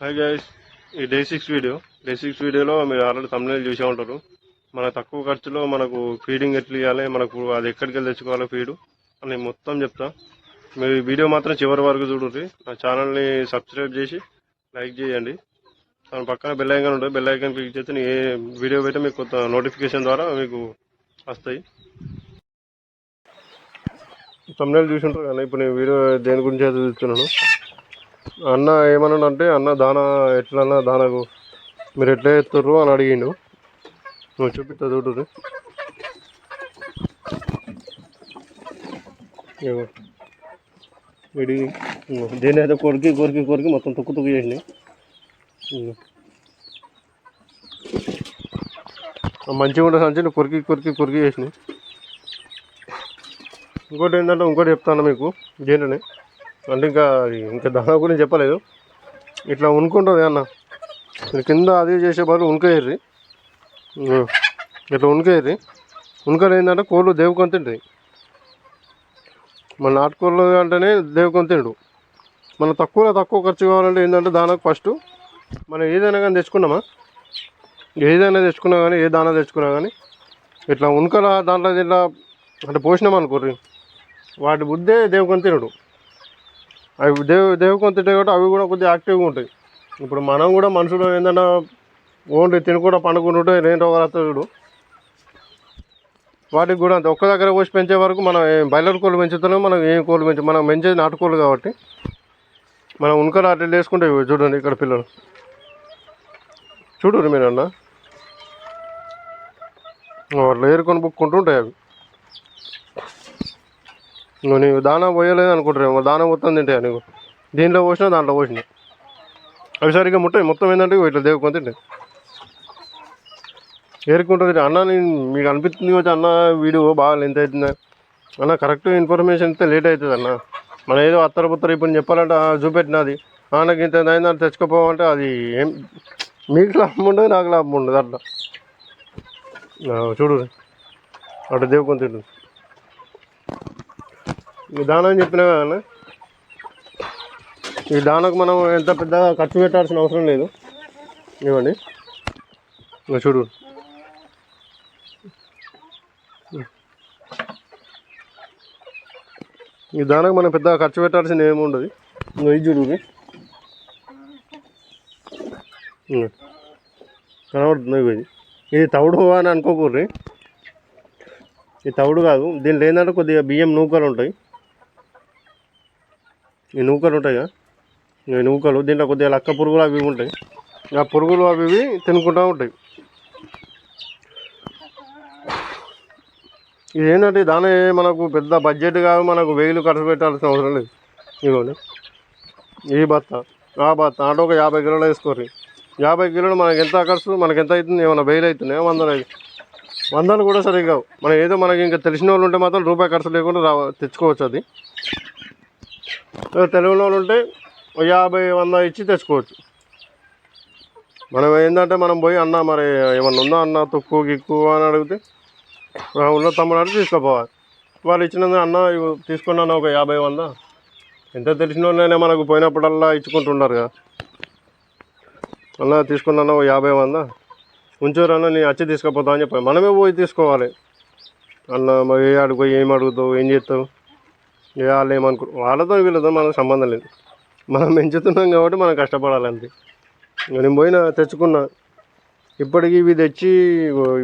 Hi guys ఈ day six video day six వీడియోలో మీరు ఆల్రెడీ తమిళనాడు చూసే ఉంటారు. మన తక్కువ ఖర్చులో మనకు ఫీడింగ్ ఎట్లా ఇవ్వాలి మనకు అది ఎక్కడికి వెళ్ళి తెచ్చుకోవాలి ఫీడు అని మొత్తం చెప్తా. మీరు ఈ వీడియో మాత్రం చివరి వరకు చూడండి. నా ఛానల్ని సబ్స్క్రైబ్ చేసి లైక్ చేయండి. దాని పక్కన బెల్ ఐకాన్ ఉంటుంది. బెల్ ఐకాన్ క్లిక్ చేస్తే నేను ఏ వీడియో పెట్టి మీకు కొత్త నోటిఫికేషన్ ద్వారా మీకు వస్తాయి. తమిళనాడు చూసి ఉంటారు కానీ ఇప్పుడు నేను వీడియో దేని గురించి అయితే చూస్తున్నాను? అన్న ఏమన్నా అంటే అన్న దానా ఎట్లన్నా దానకు మీరు ఎట్లా ఎత్తుర్రు అని అడిగిండు. నువ్వు చూపిస్తా చూడు ఇగో. వీడి ఇగో. అయితే కొరికి కొరికి కొరికి మొత్తం తొక్కు తొక్కు చేసినాయి మంచిగా ఉండే సంచి కొరికి కొరికి కొరికి చేసినాయి ఇంకోటి ఏంటంటే ఇంకోటి చెప్తాను మీకు దేంటనే అంటే ఇంకా ఇంకా దాని గురించి చెప్పలేదు. ఇట్లా ఉనుకుంటుంది అన్న. కింద అది చేసే బదులు ఉనకేయర్రి. ఇట్లా ఉనకేయర్రి. ఉనకలు ఏంటంటే కోళ్ళు దేవుకొని తింటాయి మన నాటుకోళ్ళు అంటేనే దేవుకొని తిండు. మన తక్కువలో తక్కువ ఖర్చు కావాలంటే ఏంటంటే దానికి ఫస్ట్ మనం ఏదైనా కానీ తెచ్చుకున్నామా? ఏదైనా తెచ్చుకున్నా కానీ ఏ దానా తెచ్చుకున్నా కానీ ఇట్లా ఉనకల దాంట్లో ఇట్లా అంటే పోసినాం అనుకోర్రి వాటి బుద్ధే దేవుకొని తినడు. అవి దేవు దేవుకొని తింటాయి కాబట్టి అవి కూడా కొద్దిగా యాక్టివ్గా ఉంటాయి. ఇప్పుడు మనం కూడా మనుషులు ఏంటన్నా ఓన్లీ తినకుండా పండుకుంటుంటే నేను రోగాలు వస్తాయి చూడు. వాటికి కూడా అంతే. ఒక్క దగ్గర పోసి పెంచే వరకు మనం ఏం బయలర్ కోళ్ళు పెంచుతున్నాం మనం ఏం కోళ్ళు పెంచు మనం పెంచేది నాటుకోళ్ళు కాబట్టి. మనం ఉనకలు అట్లా వేసుకుంటే ఇవి చూడండి ఇక్కడ పిల్లలు. చూడండి మీరు అన్న వాళ్ళు ఏరుకొని బుక్కుంటుంటాయి అవి. నువ్వు నీవు దానా పోయలేదు అనుకుంటున్నావు. దానా మొత్తం తింటాయి నీకు? దీంట్లో పోసినా దాంట్లో పోసినా. అవి సరిగ్గా ముట్టాయి మొత్తం ఏంటంటే ఇట్లా దేవుకొని తింటాయి ఏరుకుంటుంది అన్న నేను మీకు అనిపిస్తుంది వచ్చి అన్న వీడియో బాగా లెంత్ అవుతుంది? అన్న కరెక్ట్ ఇన్ఫర్మేషన్ ఇస్తే లేట్ అవుతుంది అన్న. మన ఏదో అత్తర పుత్తర ఇప్పుడు చెప్పాలంటే ఆ, చూపెట్టినది ఆ, నాకు ఇంత అయిందని తెచ్చుకోపోమంటే అది ఏం మీకు లాభం ఉండదు నాకు లాభం ఉండదు అట్లా. చూడు అట్లా దేవుకొని తింటుంది. ఈ దానా అని కదా అన్న? ఈ దానాకు మనం ఎంత పెద్దగా ఖర్చు పెట్టాల్సిన అవసరం లేదు. ఇవ్వండి. ఇంకా చూడు. ఈ దానాకు మనం పెద్దగా ఖర్చు పెట్టాల్సింది ఏమి ఉండదు ఇంకా ఇది. చూడు కనబడుతుంది ఇది? ఇది తవుడు అని అనుకోకూర్రి ఇది తవుడు కాదు. దీంట్లో ఏంటంటే కొద్దిగా బియ్యం నూకలు ఉంటాయి. ఈ నూకలు ఉంటాయి కదా ఈ నూకలు దీంట్లో కొద్దిగా లక్క పురుగులు అవి ఇవి ఉంటాయి. ఆ పురుగులు అవి ఇవి తినుకుంటూ ఉంటాయి. ఇది ఏంటంటే దాని మనకు పెద్ద బడ్జెట్ కాదు మనకు వేలు ఖర్చు పెట్టాల్సిన అవసరం లేదు. ఇదిగోండి ఈ బత్త ఆ బత్త అంటే ఒక యాభై కిలోలు వేసుకోరు యాభై కిలోలు మనకి ఎంత ఖర్చు మనకి ఎంత అవుతుంది ఏమైనా వేలు అవుతున్నాయి వందలు అయి వందలు కూడా సరిగ్గా మనం ఏదో మనకి ఇంకా తెలిసిన వాళ్ళు ఉంటే మాత్రం రూపాయి ఖర్చు లేకుండా రా తెచ్చుకోవచ్చు అది. తెలివిన వాళ్ళు ఉంటే యాభై వంద ఇచ్చి తెచ్చుకోవచ్చు. మనం ఏంటంటే మనం పోయి అన్న మరి ఏమన్నా ఉందా అన్న తొక్కు గిక్కు అని అడిగితే ఉన్న తమ్ముడు అంటే తీసుకుపోవాలి. వాళ్ళు ఇచ్చినందు అన్న తీసుకున్నాను అన్న ఒక యాభై వంద. ఎంత తెలిసిన మనకు పోయినప్పుడల్లా ఇచ్చుకుంటున్నారు కదా. అన్న తీసుకున్నాను ఒక యాభై వంద. ఉంచురన్న నేను వచ్చి తీసుకుపోతా అని చెప్పాను మనమే పోయి తీసుకోవాలి. అన్న మరి ఏ అడుగు ఏం అడుగుతావు ఏం చేస్తావు? వాళ్ళు ఏమనుకో వాళ్ళతో వీళ్ళతో మనకు సంబంధం లేదు. మనం పెంచుతున్నాం కాబట్టి మనం కష్టపడాలి అంతే. నేను పోయినా తెచ్చుకున్నా. ఇప్పటికి ఇవి తెచ్చి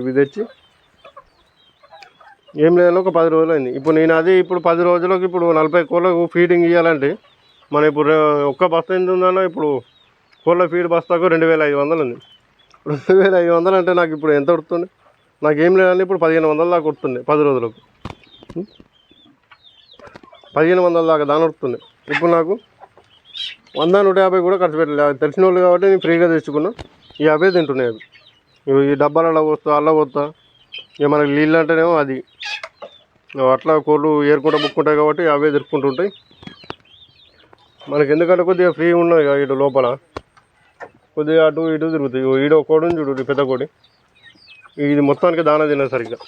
ఇవి తెచ్చి ఏం లేదని ఒక పది రోజులు అయింది ఇప్పుడు నేను అది ఇప్పుడు పది రోజులకు ఇప్పుడు నలభై కోళ్ళకు ఫీడింగ్ ఇవ్వాలంటే మనం ఇప్పుడు ఒక్క బస్తా ఎంత ఉందన్నా ఇప్పుడు కోళ్ళ ఫీడ్ బస్తాకు రెండు వేల ఐదు వందలు ఉంది. రెండు వేల ఐదు వందలు అంటే నాకు ఇప్పుడు ఎంత వస్తుంది నాకు ఏం లేదని ఇప్పుడు పదిహేను వందల దాకా వస్తుంది పది రోజులకు. పదిహేను వందల దాకా దాని వస్తుంది. ఇప్పుడు నాకు వంద నూట యాభై కూడా ఖర్చు పెట్టలేదు అది తెలిసిన వాళ్ళు కాబట్టి నేను ఫ్రీగా తెచ్చుకున్నా. ఈ అవే తింటున్నాయి అవి. ఈ డబ్బాలు అలా పోస్తా అలా పోస్తా. ఇక మనకి నీళ్ళు అంటేనేమో అది. అట్లా కోళ్ళు ఏరుకుంటా బుక్కుంటాయి కాబట్టి అవే తిరుక్కుంటుంటాయి మనకి ఎందుకంటే కొద్దిగా ఫ్రీ ఉన్నది కదా ఇటు లోపల. కొద్దిగా అటు ఇటు తిరుగుతాయి. ఈడో ఈడ ఒక కోడి చూడు పెద్ద కోడి. ఇది మొత్తానికి దాన తినదు సరిగ్గా.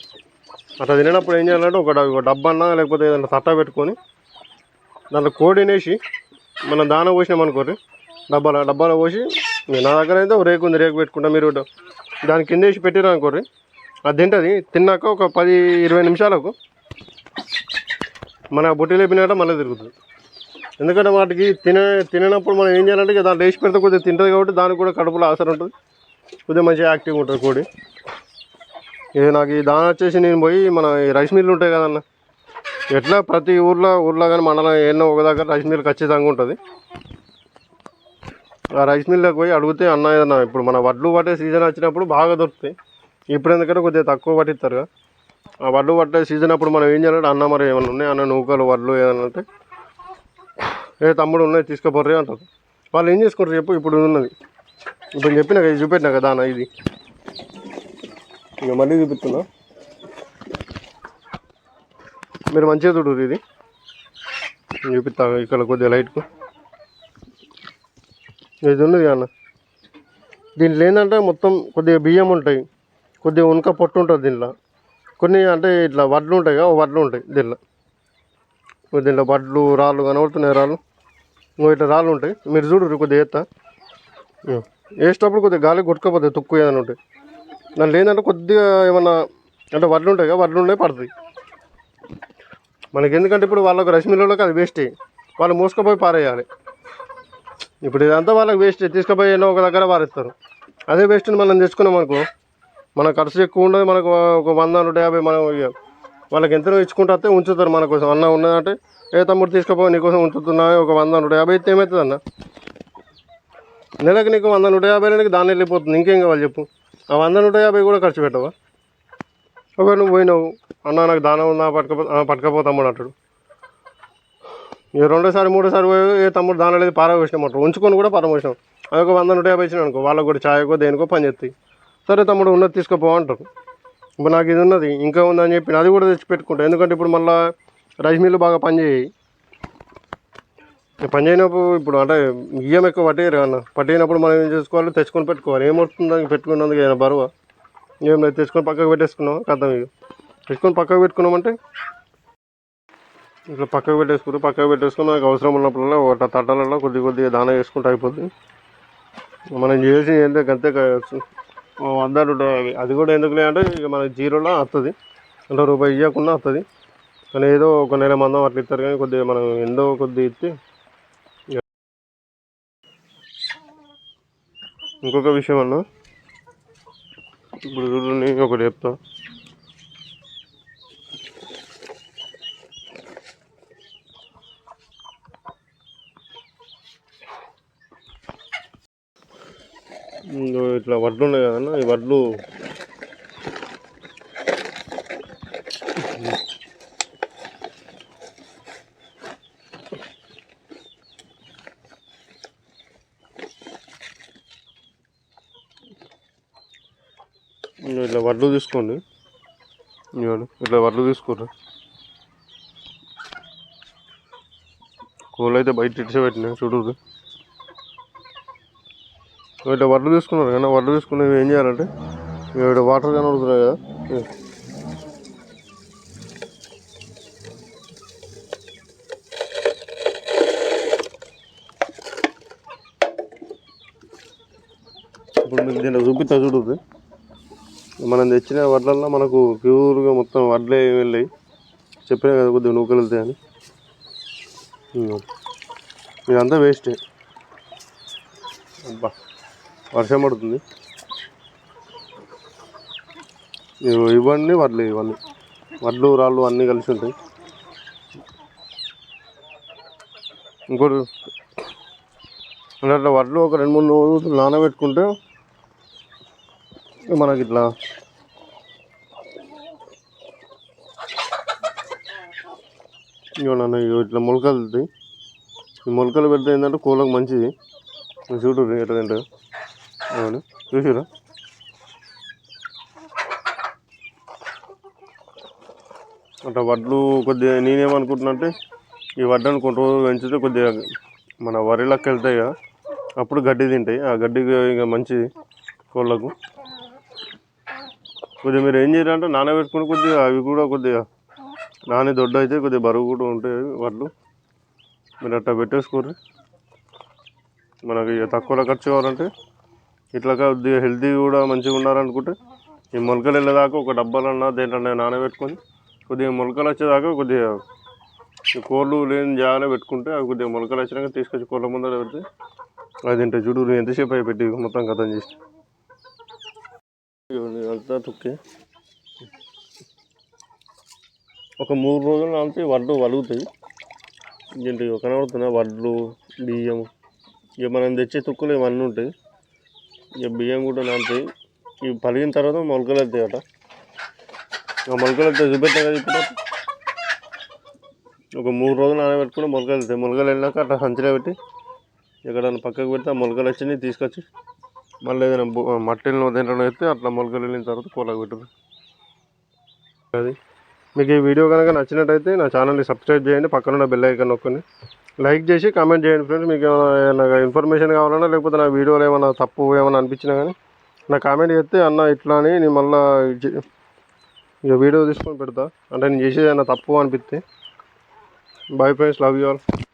అట్లా తినప్పుడు ఏం చేయాలంటే ఒక ఒక డబ్బన్నా లేకపోతే ఏదైనా తట్ట పెట్టుకొని దాంట్లో కోడినేసి మన మనం దాన పోసినాం అనుకోరు డబ్బాలో డబ్బాలో పోసి నా దగ్గర అయితే రేకు ఉంది రేకు పెట్టుకుంటా మీరు దాని కింద వేసి పెట్టారు అనుకోరు అది తింటుంది. తిన్నాక ఒక పది ఇరవై నిమిషాలకు మన బొట్టి లేపినాక మళ్ళీ తిరుగుతుంది. ఎందుకంటే వాటికి తినే తిననప్పుడు మనం ఏం చేయాలంటే దాంట్లో వేసి పెడితే కొద్దిగా తింటుంది కాబట్టి దానికి కూడా కడుపులో ఆసర ఉంటుంది. కొద్దిగా మంచిగా యాక్టివ్గా ఉంటుంది కోడి. ఇది నాకు ఈ దాని వచ్చేసి నేను పోయి మన రైస్ మిల్లు ఉంటాయి కదన్నా ఎట్లా ప్రతి ఊర్లో ఊర్లో కానీ మండలం ఎన్నో ఒక దగ్గర రైస్ మిల్ ఖచ్చితంగా ఉంటుంది. ఆ రైస్ మిల్లోకి పోయి అడిగితే అన్న ఏదన్నా ఇప్పుడు మన వడ్లు పట్టే సీజన్ వచ్చినప్పుడు బాగా దొరుకుతాయి. ఇప్పుడు ఎందుకంటే కొద్దిగా తక్కువ పట్టిస్తారు ఆ వడ్లు పట్టే సీజన్ అప్పుడు మనం ఏం చేయాలంటే అన్న మరి ఏమైనా ఉన్నాయి? అన్న నూకలు వడ్లు ఏదన్నా అంటే ఏ తమ్ముడు ఉన్నాయి తీసుకుపోర్రి అంటారు. వాళ్ళు ఏం చేసుకుంటారు చెప్పు ఇప్పుడు ఉన్నది. ఇప్పుడు చెప్పినా కదా ఇది చూపెట్టినా కదా అన్న ఇది. ఇక మళ్ళీ చూపిస్తున్నా. మీరు మంచిగా చూడరు ఇది. చూపిస్తా ఇక్కడ కొద్దిగా లైట్కు ఇది ఉన్నది అన్న? దీంట్లో ఏంటంటే మొత్తం కొద్దిగా బియ్యం ఉంటాయి. కొద్దిగా ఉనక పొట్టు ఉంటుంది దీంట్లో. కొన్ని అంటే ఇట్లా వడ్లు ఉంటాయి కదా వడ్లు ఉంటాయి దీంట్లో. దీనిలో దీంట్లో వడ్లు రాళ్ళు కనబడుతున్నాయి రాళ్ళు. ఇంకో ఇట్లా రాళ్ళు ఉంటాయి. మీరు చూడరు కొద్దిగా ఎత్తా. వేసేటప్పుడు కొద్దిగా గాలి కొట్టుకోపోతుంది తుక్కు ఏదైనా ఉంటాయి దాంట్లో ఏంటంటే కొద్దిగా ఏమన్నా అంటే వడ్లు ఉంటాయి కదా వడ్లు ఉండే పడుతుంది మనకి ఎందుకంటే ఇప్పుడు వాళ్ళకు రశ్మిలోకి అది వేస్ట్ వాళ్ళు మూసుకుపోయి పారేయాలి. ఇప్పుడు ఇదంతా వాళ్ళకి వేస్ట్ తీసుకుపోయి ఎన్నో ఒక దగ్గర పారేస్తారు. అదే వేస్ట్ని మనం తెచ్చుకున్నాం అనుకో మన ఖర్చు ఎక్కువ ఉండదు మనకు ఒక వంద నూట యాభై మనం వాళ్ళకి ఎంతనో ఇచ్చుకుంటే ఉంచుతారు మన కోసం. అన్న ఉన్నదంటే ఏ తమ్ముడు తీసుకుపోయి నీకోసం ఉంచుతున్నా ఒక వంద నూట యాభై ఇస్తే ఏమవుతుంది అన్న? నెలకు నీకు వంద నూట యాభై నెలకి దాన్ని వెళ్ళిపోతుంది. ఇంకేం కావాలి చెప్పు. ఆ వంద నూట యాభై కూడా ఖర్చు పెట్టవా? ఒక నువ్వు పోయినావు. అన్న నాకు దానం ఉందా? పట్టుకపో ఆ, పట్టుకపో తమ్ముడు అంటాడు. ఇక రెండోసారి మూడోసారి పోయి ఏ తమ్ముడు దాని లేదు పారవేసినామంటారు ఉంచుకొని కూడా పారవేసినాం ఒక వంద నూట యాభై ఇచ్చిన అనుకో. వాళ్ళకు కూడా ఛాయకో దేనికో పని చేస్తాయి. సరే తమ్ముడు ఉన్నది తీసుకుపో అంటారు ఇప్పుడు నాకు ఇది ఉన్నది ఇంకా ఉందని చెప్పి అది కూడా తెచ్చి పెట్టుకుంటాను ఎందుకంటే ఇప్పుడు మళ్ళీ రైస్ మిల్లు బాగా పనిచేయి పని చేయనప్పుడు ఇప్పుడు అంటే బియ్యం ఎక్కువ పట్టేయరు అన్న. పట్టేయనప్పుడు మనం ఏం చేసుకోవాలి? తెచ్చుకొని పెట్టుకోవాలి. ఏమవుతుంది దానికి పెట్టుకున్నందుకు ఏదైనా బరువా? ఏం తెచ్చుకొని పక్కకు పెట్టేసుకున్నాం కథం ఇక తెచ్చుకొని పక్కకు పెట్టుకున్నామంటే? ఇట్లా పక్కకు పెట్టేసుకుంటూ పక్కకు పెట్టేసుకుని నాకు అవసరం ఉన్నప్పుడల్లా ఒక తట్టలలో కొద్ది కొద్దిగా దాన వేసుకుంటూ అయిపోద్ది. మనం చేసి ఏంటో గంతే కాయచ్చు వంద అది కూడా ఎందుకులే అంటే ఇక మన జీరోలో వస్తుంది అంటే రూపాయి ఇవ్వకుండా వస్తుంది కానీ ఏదో ఒక నెల మందం అట్లా ఇస్తారు కానీ కొద్దిగా మనం ఎంతో కొద్ది ఇస్తే ఇంకొక విషయం అన్నా. ఇప్పుడు చూడండి ఒకటి చెప్తా. ఇట్లా వడ్లు ఉన్నాయి కదన్నా ఈ వడ్లు ఇంకో ఇట్లా వడ్లు తీసుకోండి. ఇట్లా వడ్లు తీసుకోరు కోళ్ళు అయితే బయట ఇడిచి పెట్టినా చూడరు ఇట్లా వడ్లు తీసుకున్నారు కానీ వడ్లు తీసుకునేవి ఏం చేయాలంటే ఇక్కడ వాటర్ కనబడుతున్నాయి కదా. ఇప్పుడు మీకు దీంట్లో చూపిస్తా చూడదు మనం తెచ్చిన వడ్లల్లో మనకు ప్యూర్గా మొత్తం వడ్లే వెళ్ళాయి చెప్పినా కదా కొద్దిగా నూకలు వెళ్తాయని ఇదంతా వేస్టే. అబ్బా వర్షం పడుతుంది. ఇవి- ఇవన్నీ వడ్లు ఇవన్నీ. వడ్లు రాళ్ళు అన్నీ కలిసి ఉంటాయి. ఇంకోటి అంటే అట్లా వడ్లు ఒక రెండు మూడు రోజులు నానబెట్టుకుంటే మనకి ఇట్లా ఇగో ఇగో ఇట్లా మొలకలు ఈ మొలకలు పెడితే ఏంటంటే కోళ్ళకు మంచిది. మీరు చూడు ఎట్లా తింటారు. అవును చూసిరా అట్లా వడ్లు కొద్దిగా నేనేమనుకుంటున్నా అంటే ఈ వడ్లను కొన్ని రోజులు పెంచితే కొద్దిగా మన వరిలోకి వెళ్తాయి కదా. అప్పుడు గడ్డి తింటాయి. ఆ గడ్డి ఇక మంచిది కోళ్ళకు. కొద్దిగా మీరు ఏం చేయాలంటే నానబెట్టుకుని కొద్దిగా అవి కూడా కొద్దిగా నాని దొడ్డ అయితే కొద్దిగా బరువు కూడా ఉంటాయి వడ్లు మీరు అట్లా పెట్టేసుకోరు మనకి ఇక తక్కువలో ఖర్చు కావాలంటే ఇట్లా కొద్దిగా హెల్తీ కూడా మంచిగా ఉండాలనుకుంటే ఈ మొలకలు వెళ్ళేదాకా ఒక డబ్బాలన్నా దేంట్లో నానబెట్టుకొని కొద్దిగా మొలకలు వచ్చేదాకా కొద్దిగా కోళ్ళు లేని జాగాలో పెట్టుకుంటే అవి కొద్దిగా మొలకలు వచ్చినాక తీసుకొచ్చి కోళ్ళ ముందర పెడితే అది తింటే చూడు ఎంతసేపు అయి పెట్టి మొత్తం కథం చేసి. అంతా తొక్కి. ఒక మూడు రోజులు నానితే వడ్లు వలుగుతాయి. ఏంటి కనబడుతున్నా వడ్లు బియ్యం. ఇక మనం తెచ్చే తుక్కులు ఇవన్నీ ఉంటాయి. ఇక బియ్యం కూడా నానుతాయి ఇవి పలిగిన తర్వాత మొలకలు వెళ్తాయట ఆ మొలకలు వెళ్తే చూపెట్టాం కదా ఇప్పుడు. ఒక మూడు రోజులు నానబెట్టుకుని మొలకలు వెళ్తాయి మొలకలు వెళ్ళినాక అట్లా సంచిలో పెట్టి ఎక్కడన్నా పక్కకు పెడితే ఆ మొలకలు వచ్చినాయి తీసుకొచ్చి మళ్ళీ ఏదైనా మట్టిలో దేంట్లో అయితే అట్లా మొలకలు వెళ్ళిన తర్వాత కోలకు పెట్టదు అది. మీకు ఈ వీడియో కనుక నచ్చినట్టయితే నా ఛానల్ని సబ్స్క్రైబ్ చేయండి పక్కన బెల్ ఐకన్ నొక్కండి. లైక్ చేసి కామెంట్ చేయండి ఫ్రెండ్స్ మీకు ఏమైనా ఇన్ఫర్మేషన్ కావాలన్నా లేకపోతే నా వీడియోలో ఏమైనా తప్పు ఏమైనా అనిపించినా కానీ నా కామెంట్ చేస్తే అన్న ఇట్లా అని నేను మళ్ళీ ఇక వీడియో తీసుకొని పెడతా. అంటే నేను చేసేది ఏమైనా తప్పు అనిపిస్తే. Bye friends love you all